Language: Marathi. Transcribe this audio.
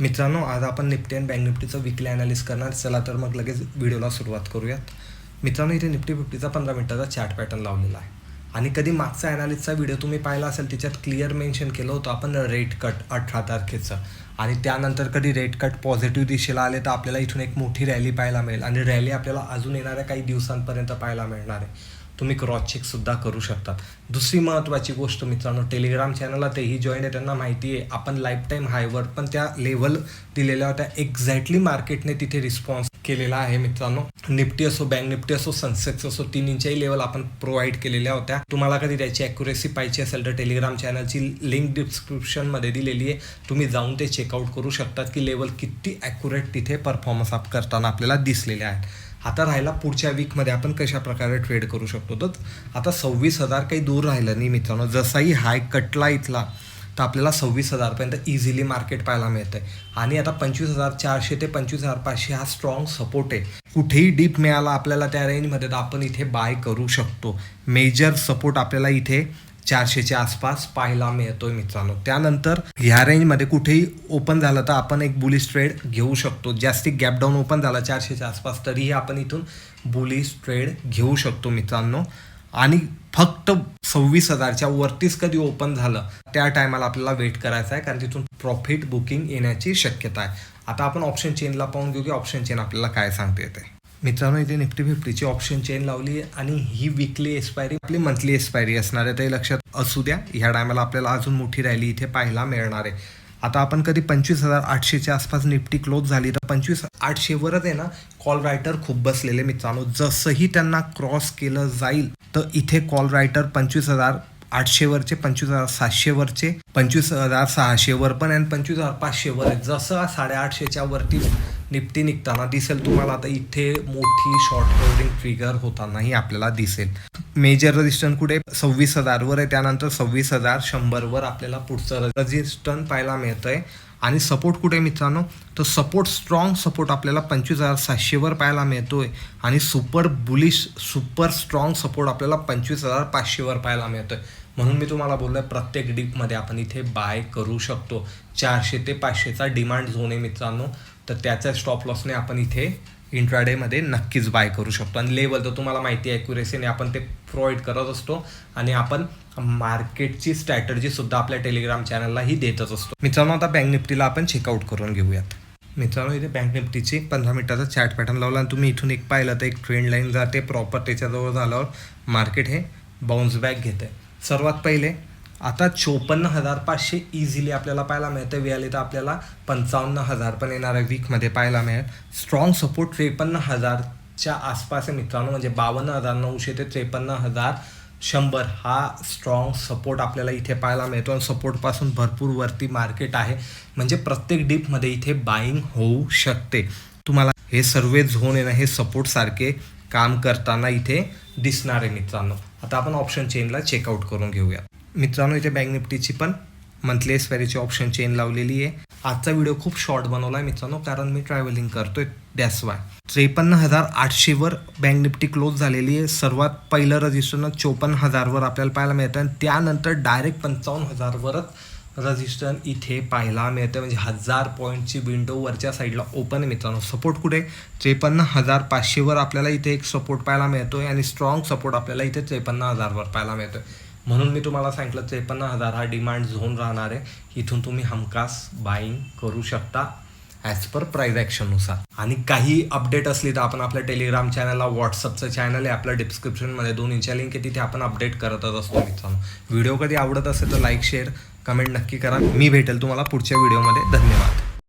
मित्रांनो आज आपण निफ्टी आणि बँक निफ्टीचं विकली अनालिस करणार. चला तर मग लगेच व्हिडिओला सुरुवात करूयात. मित्रांनो इथे निफ्टी फिफ्टीचा पंधरा मिनिटाचा चॅट पॅटर्न लावलेला आहे. आणि कधी मागचा अनालिसचा व्हिडिओ तुम्ही पाहिला असेल त्याच्यात क्लिअर मेन्शन केलं होतं आपण रेट कट अठरा तारखेचं. आणि त्यानंतर कधी रेट कट पॉझिटिव्ह दिशेला आले तर आपल्याला इथून एक मोठी रॅली पाहायला मिळेल. आणि रॅली आपल्याला अजून येणाऱ्या काही दिवसांपर्यंत पाहायला मिळणार आहे. तुम्ही क्रॉस चेकसुद्धा करू शकता दुसरी महत्त्वाची गोष्ट मित्रांनो टेलिग्राम चॅनलला तेही जॉईन आहे. त्यांना माहिती आहे आपण लाईफ टाईम हायवर पण त्या लेवल दिलेल्या होत्या. एक्झॅक्टली मार्केटने तिथे रिस्पॉन्स केलेला आहे मित्रांनो. निफ्टी असो बँक निफ्टी असो सनसेक्स असो तिन्हीच्याही लेवल आपण प्रोव्हाइड केलेल्या होत्या. तुम्हाला कधी त्याची ॲक्युरेसी पाहिजे असेल तर टेलिग्राम चॅनलची लिंक डिस्क्रिप्शनमध्ये दिलेली आहे. तुम्ही जाऊन ते चेकआउट करू शकतात की लेवल किती ॲक्युरेट तिथे परफॉर्मन्स अप करताना आपल्याला दिसलेले आहेत. आता राहिला पुढच्या वीकमध्ये आपण कशा प्रकारे ट्रेड करू शकतो. तर आता सव्वीस हजार काही दूर राहिलं नाही मित्रांनो. जसाही हाय कटला इथला तर आपल्याला सव्वीस हजारपर्यंत इझिली मार्केट पाहायला मिळतं आहे आणि आता पंचवीस हजार चारशे ते पंचवीस हजार पाचशे हा स्ट्रॉंग सपोर्ट आहे. कुठेही डीप मिळाला आपल्याला त्या रेंजमध्ये तर आपण इथे बाय करू शकतो. मेजर सपोर्ट आपल्याला इथे चारशेच्या आसपास पाहायला मिळतोय मित्रांनो. त्यानंतर ह्या रेंजमध्ये कुठेही ओपन झालं तर आपण एक बुलिश ट्रेड घेऊ शकतो. जास्ती गॅप डाऊन ओपन झाला चारशेच्या आसपास तरीही आपण इथून बुलिश ट्रेड घेऊ शकतो मित्रांनो. आणि फक्त सव्वीस हजारच्या वरतीच कधी ओपन झालं त्या टायमाला आपल्याला वेट करायचं आहे कारण तिथून प्रॉफिट बुकिंग येण्याची शक्यता आहे. आता आपण ऑप्शन चेनला पाहून घेऊ की ऑप्शन चेन आपल्याला काय सांगते येते मित्रांनो इथे निफ्टी फिफ्टीची ऑप्शन चेन लावली आणि ही विकली एक्सपायरी आपली मंथली एक्सपायरी असणार आहे. ते लक्षात असू द्या ह्या टायमाला आपल्याला अजून मोठी रॅली इथे पाहायला मिळणार आहे. आता आपण कधी पंचवीस हजार आठशेच्या आसपास निफ्टी क्लोज झाली तर पंचवीस आठशेवरच आहे ना कॉल रायटर खूप बसलेले मित्रांनो. जसंही त्यांना क्रॉस केलं जाईल तर इथे कॉल रायटर पंचवीस हजार आठशेवरचे पंचवीस हजार सातशेवरचे पंचवीस हजार सहाशेवर पण आणि पंचवीस हजार पाचशेवर आहेत. जसं साडेआठशेच्या वरती निपटी निघताना दिसेल तुम्हाला. आता इथे मोठी शॉर्ट कवरिंग ट्रिगर होतानाही आपल्याला दिसेल. मेजर रजिस्टन कुठे? सव्वीस हजारवर आहे. त्यानंतर सव्वीस हजार शंभरवर आपल्याला पुढचं रजिस्टन पाहायला मिळतंय. आणि सपोर्ट कुठे मित्रांनो? तर सपोर्ट स्ट्रॉंग सपोर्ट आपल्याला पंचवीस हजार सातशेवर पाहायला मिळतोय. आणि super bullish super strong support आपल्याला पंचवीस हजार पाचशेवर पाहायला मिळतोय. म्हणून मी तुम्हाला बोललोय प्रत्येक डीपमध्ये आपण इथे बाय करू शकतो. चारशे ते पाचशेचा डिमांड झोन आहे मित्रांनो. तर त्याच्या स्टॉप लॉसने आपण इथे इंट्राडेमध्ये नक्कीच बाय करू शकतो. आणि लेवल तर तुम्हाला माहिती आहे ॲक्युरेसीने आपण ते प्रोव्हाइड करत असतो आणि आपण मार्केटची स्ट्रॅटर्जी सुद्धा आपल्या टेलिग्राम चॅनललाही देतच असतो. मित्रांनो आता बँक निफ्टीला आपण चेकआउट करून घेऊयात. मित्रांनो इथे बँक निफ्टीची पंधरा मिनिटाचा चॅट पॅटर्न लावला आणि तुम्ही इथून एक पाहिलं तर एक ट्रेंड लाईन जाते. प्रॉपर त्याच्याजवळ झाल्यावर मार्केट हे बाउन्स बॅक घेते. सर्वात पहिले आता चोपन्न हजार पाचशे इझिली आपल्याला पाहायला मिळतं वेळाली तर आपल्याला पंचावन्न हजार पण येणाऱ्या वीकमध्ये पाहायला मिळेल. स्ट्रॉंग सपोर्ट त्रेपन्न हजारच्या आसपास आहे मित्रांनो. म्हणजे बावन्न हजार नऊशे ते त्रेपन्न हजार शंभर हा स्ट्रॉंग सपोर्ट आपल्याला इथे पाहायला मिळतो. आणि सपोर्टपासून भरपूर वरती मार्केट आहे. म्हणजे प्रत्येक डीपमध्ये इथे बाईंग होऊ शकते. तुम्हाला हे सर्व झोन आहे ना हे सपोर्ट सारखे काम करताना इथे दिसणार आहे मित्रांनो. आता आपण ऑप्शन चेनला चेकआउट करून घेऊया. मित्रांनो इथे बँक निफ्टीची पण मंथली एक्सपायरीची ऑप्शन चेन लावलेली आहे. आजचा व्हिडिओ खूप शॉर्ट बनवला आहे मित्रांनो कारण मी ट्रॅव्हलिंग करतोय दॅट्स वाय त्रेपन्न हजार आठशेवर बँक निफ्टी क्लोज झालेली आहे. सर्वात पहिलं रजिस्टरनं चोपन्न हजारवर आपल्याला पाहायला मिळतं आणि त्यानंतर डायरेक्ट पंचावन्न हजारवरच रजिस्टर इथे पाहायला मिळतं म्हणजे हजार पॉईंटची विंडो वरच्या साईडला ओपन आहे मित्रांनो. सपोर्ट कुठे? त्रेपन्न हजार पाचशेवर आपल्याला इथे एक सपोर्ट पाहायला मिळतोय. आणि स्ट्रॉंग सपोर्ट आपल्याला इथे त्रेपन्न हजारवर पाहायला मिळतोय. म्हणून मी तुम्हाला सांगितलं त्रेपन्न हजार हा डिमांड झोन राहणार आहे. इथून तुम्ही हमखास बाईंग करू शकता ॲज पर प्राईज ॲक्शननुसार आणि काही अपडेट असली तर आपण आपल्या टेलिग्राम चॅनलला व्हॉट्सअपचं चॅनल आहे. आपल्या डिस्क्रिप्शनमध्ये दोन इंच्या लिंक आहे तिथे आपण अपडेट करतच असतो मित्रांनो. व्हिडिओ कधी आवडत असेल तर लाईक शेअर कमेंट नक्की करा. मी भेटेल तुम्हाला पुढच्या व्हिडिओमध्ये धन्यवाद.